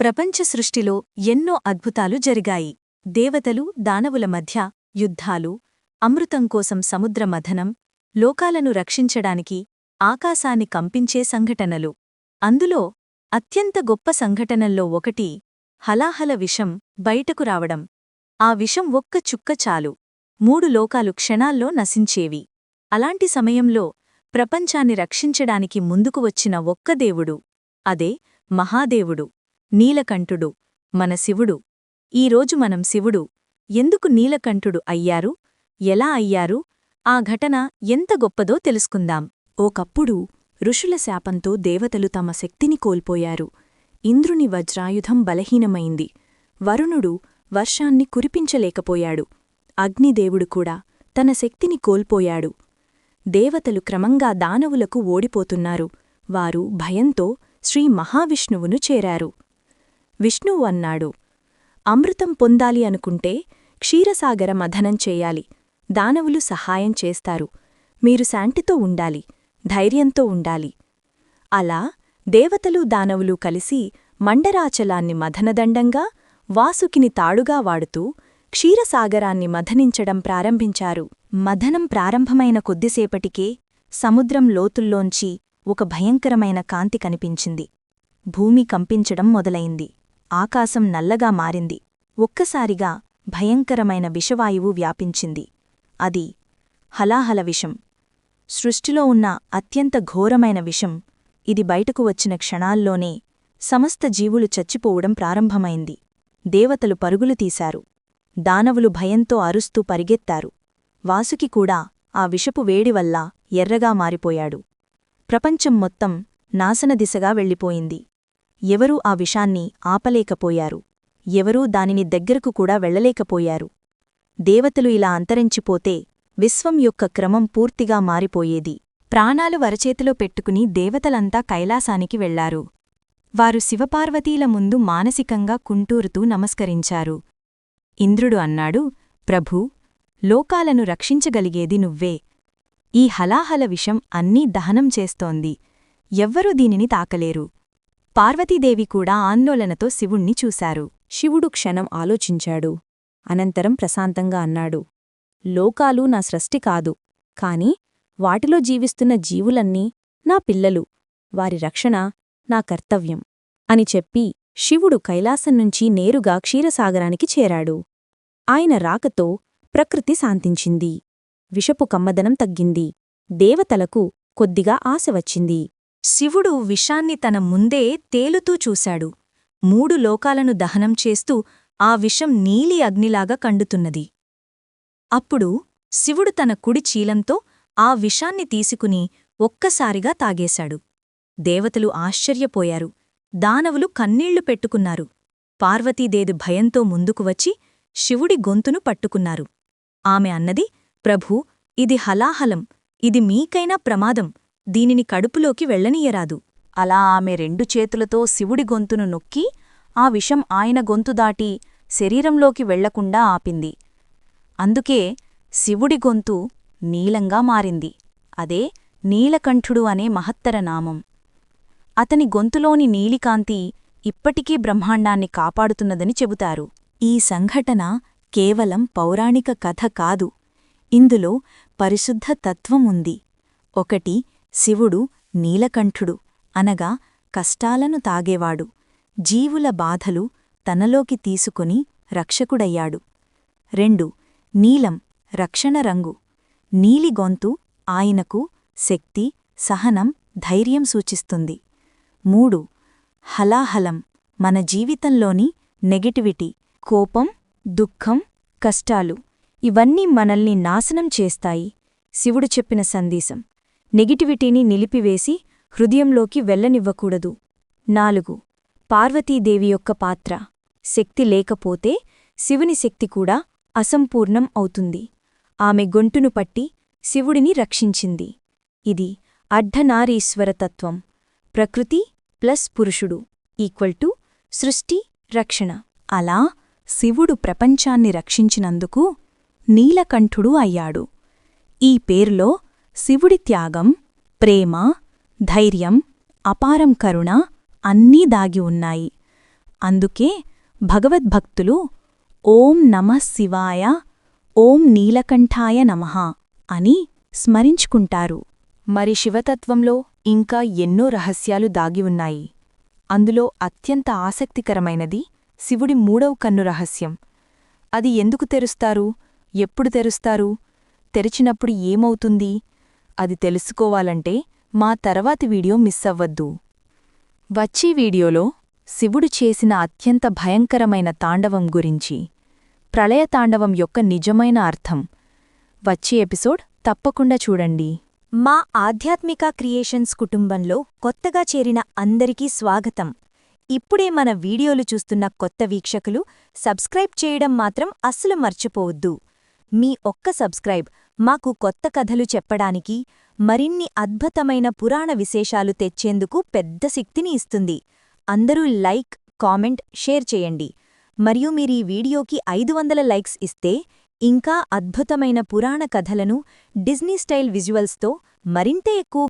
ప్రపంచ సృష్టిలో ఎన్నో అద్భుతాలు జరిగాయి. దేవతలు దానవుల మధ్య యుద్ధాలు అమృతం కోసం సముద్ర మథనం లోకాలను రక్షించడానికి ఆకాశాన్ని కంపించే సంఘటనలు. అందులో అత్యంత గొప్ప సంఘటనల్లో ఒకటి హలాహల విషం బయటకు రావడం. ఆ విషం ఒక్క చుక్క చాలు. మూడు లోకాలు క్షణాల్లో నశించేవి. అలాంటి సమయంలో ప్రపంచాన్ని రక్షించడానికి ముందుకు వచ్చిన ఒక్క దేవుడు అదే మహాదేవుడు. నీలకంఠుడు మన శివుడు. ఈరోజు మనం శివుడు. ఎందుకు నీలకంఠుడు అయ్యారు? ఎలా అయ్యారు? ఆ ఘటన ఎంత గొప్పదో తెలుసుకుందాం. ఓకప్పుడు ఋషుల శాపంతో దేవతలు తమ శక్తిని కోల్పోయారు. ఇంద్రుని వజ్రాయుధం బలహీనమైంది. వరుణుడు వర్షాన్ని కురిపించలేకపోయాడు. అగ్నిదేవుడు కూడా తన శక్తిని కోల్పోయాడు. దేవతలు క్రమంగా దానవులకు ఓడిపోతున్నారు. వారు భయంతో శ్రీ మహావిష్ణువును చేరారు. విష్ణువు అన్నాడు. అమృతం పొందాలి అనుకుంటే క్షీరసాగర మథనం చేయాలి. దానవులు సహాయం చేస్తారు. మీరు శాంటితో ఉండాలి. ధైర్యంతో ఉండాలి. అలా దేవతలు దానవులు కలిసి మండరాచలాన్ని మథనదండంగా వాసుకిని తాడుగా వాడుతూ క్షీరసాగరాన్ని మథనించడం ప్రారంభించారు. మథనం ప్రారంభమైన కొద్దిసేపటికే సముద్రం లోతుల్లోంచి ఒక భయంకరమైన కాంతి కనిపించింది. భూమి కంపించడం మొదలైంది. ఆకాశం నల్లగా మారింది. ఒక్కసారిగా భయంకరమైన విషవాయువు వ్యాపించింది. అది హలాహల విషం. సృష్టిలో ఉన్న అత్యంత ఘోరమైన విషం. ఇది బయటకు వచ్చిన క్షణాల్లోనే సమస్త జీవులు చచ్చిపోవడం ప్రారంభమైంది. దేవతలు పరుగులు తీశారు. దానవులు భయంతో అరుస్తూ పరిగెత్తారు. వాసుకి కూడా ఆ విషపు వేడివల్ల ఎర్రగా మారిపోయాడు. ప్రపంచం మొత్తం నాశనదిశగా వెళ్ళిపోయింది. ఎవరూ ఆ విషాన్ని ఆపలేకపోయారు. ఎవరూ దానిని దగ్గరకు కూడా వెళ్ళలేకపోయారు దేవతలు ఇలా అంతరించిపోతే విశ్వం యొక్క క్రమం పూర్తిగా మారిపోయేది. ప్రాణాలు వరచేతిలో పెట్టుకుని దేవతలంతా కైలాసానికి వెళ్ళారు. వారు శివపార్వతీల ముందు మానసికంగా కుంటూరుతూ నమస్కరించారు. ఇంద్రుడు అన్నాడు ప్రభూ లోకాలను రక్షించగలిగేది నువ్వే. ఈ హలాహల విషం అన్నీ దహనం చేస్తోంది. ఎవ్వరూ దీనిని తాకలేరు. పార్వతీదేవి కూడా ఆందోళనతో శివుణ్ణి చూశారు. శివుడు క్షణం ఆలోచించాడు. అనంతరం ప్రశాంతంగా అన్నాడు. లోకాలు నా సృష్టి కాదు. కాని వాటిలో జీవిస్తున్న జీవులన్నీ నా పిల్లలు. వారి రక్షణ నా కర్తవ్యం అని చెప్పి శివుడు కైలాసం నుంచి నేరుగా క్షీరసాగరానికి చేరాడు. ఆయన రాకతో ప్రకృతి శాంతించింది. విషపు కమ్మదనం తగ్గింది. దేవతలకు కొద్దిగా ఆశ వచ్చింది. శివుడు విషాన్ని తన ముందే తేలుతూ చూశాడు. మూడు లోకాలను దహనం చేస్తూ ఆ విషం నీలి అగ్నిలాగా కండుతున్నది. అప్పుడు శివుడు తన కుడి చీలంతో ఆ విషాన్ని తీసుకుని ఒక్కసారిగా తాగేశాడు. దేవతలు ఆశ్చర్యపోయారు. దానవులు కన్నీళ్ళు పెట్టుకున్నారు. పార్వతీదేది భయంతో ముందుకు వచ్చి శివుడి గొంతును పట్టుకున్నారు. ఆమె అన్నది ప్రభూ ఇది హలాహలం. ఇది మీకైనా ప్రమాదం. దీనిని కడుపులోకి వెళ్ళనీయరాదు అలా ఆమె రెండు చేతులతో శివుడి గొంతును నొక్కి ఆ విషం ఆయన గొంతు దాటి శరీరంలోకి వెళ్ళకుండా ఆపింది. అందుకే శివుడి గొంతు నీలంగా మారింది. అదే నీలకంఠుడు అనే మహత్తర నామం. అతని గొంతులోని నీలికాంతి ఇప్పటికీ బ్రహ్మాండాన్ని కాపాడుతున్నదని చెబుతారు. ఈ సంఘటన కేవలం పౌరాణిక కథ కాదు. ఇందులో పరిశుద్ధ తత్వం ఉంది. ఒకటి శివుడు నీలకంఠుడు అనగా కష్టాలను తాగేవాడు. జీవుల బాధలు తనలోకి తీసుకుని రక్షకుడయ్యాడు. రెండు నీలం రక్షణ రంగు. నీలిగొంతు ఆయనకు శక్తి సహనం ధైర్యం సూచిస్తుంది. మూడు హలాహలం. మన జీవితంలోని నెగటివిటీ కోపం దుఃఖం కష్టాలు ఇవన్నీ మనల్ని నాశనం చేస్తాయి. శివుడు చెప్పిన సందేశం. నెగిటివిటీని నిలిపివేసి హృదయంలోకి వెళ్ళనివ్వకూడదు నాలుగు. పార్వతీదేవి యొక్క పాత్ర. శక్తి లేకపోతే శివుని శక్తి కూడా అసంపూర్ణం అవుతుంది. ఆమె గొంటును పట్టి శివుడిని రక్షించింది. ఇది అర్ధనారీశ్వరతత్వం ప్రకృతి ప్లస్ పురుషుడు ఈక్వల్ టు సృష్టి రక్షణ. అలా శివుడు ప్రపంచాన్ని రక్షించినందుకు నీలకంఠుడు అయ్యాడు. ఈ పేరులో శివుడి త్యాగం ప్రేమ ధైర్యం అపారం కరుణ అన్నీ దాగి ఉన్నాయి. అందుకే భగవద్భక్తులు ఓం నమః శివాయ ఓం నీలకంఠాయ నమః అని స్మరించుకుంటారు. మరి శివతత్వంలో ఇంకా ఎన్నో రహస్యాలు దాగి ఉన్నాయి. అందులో అత్యంత ఆసక్తికరమైనది శివుడి మూడవ కన్ను రహస్యం. అది ఎందుకు తెరుస్తారు? ఎప్పుడు తెరుస్తారు? తెరిచినప్పుడు ఏమవుతుంది? అది తెలుసుకోవాలంటే మా తర్వాతి వీడియో మిస్ అవ్వద్దు. వచ్చే వీడియోలో శివుడు చేసిన అత్యంత భయంకరమైన తాండవం గురించి ప్రళయ తాండవం యొక్క నిజమైన అర్థం. వచ్చే ఎపిసోడ్ తప్పకుండా చూడండి. మా ఆధ్యాత్మిక క్రియేషన్స్ కుటుంబంలో కొత్తగా చేరిన అందరికీ స్వాగతం. ఇప్పుడే మన వీడియోలు చూస్తున్న కొత్త వీక్షకులు సబ్స్క్రైబ్ చేయడం మాత్రం అస్సలు మర్చిపోవద్దు. మీ ఒక్క సబ్స్క్రైబ్ మాకు కొత్త కథలు చెప్పడానికి మరిన్ని అద్భుతమైన పురాణ విశేషాలు తెచ్చేందుకు పెద్ద శక్తిని ఇస్తుంది. అందరూ లైక్ కామెంట్ షేర్ చేయండి. మరియు మీరీ వీడియోకి ఐదు వందల లైక్స్ ఇస్తే ఇంకా అద్భుతమైన పురాణ కథలను డిజ్నీ స్టైల్ విజువల్స్తో మరింత ఎక్కువ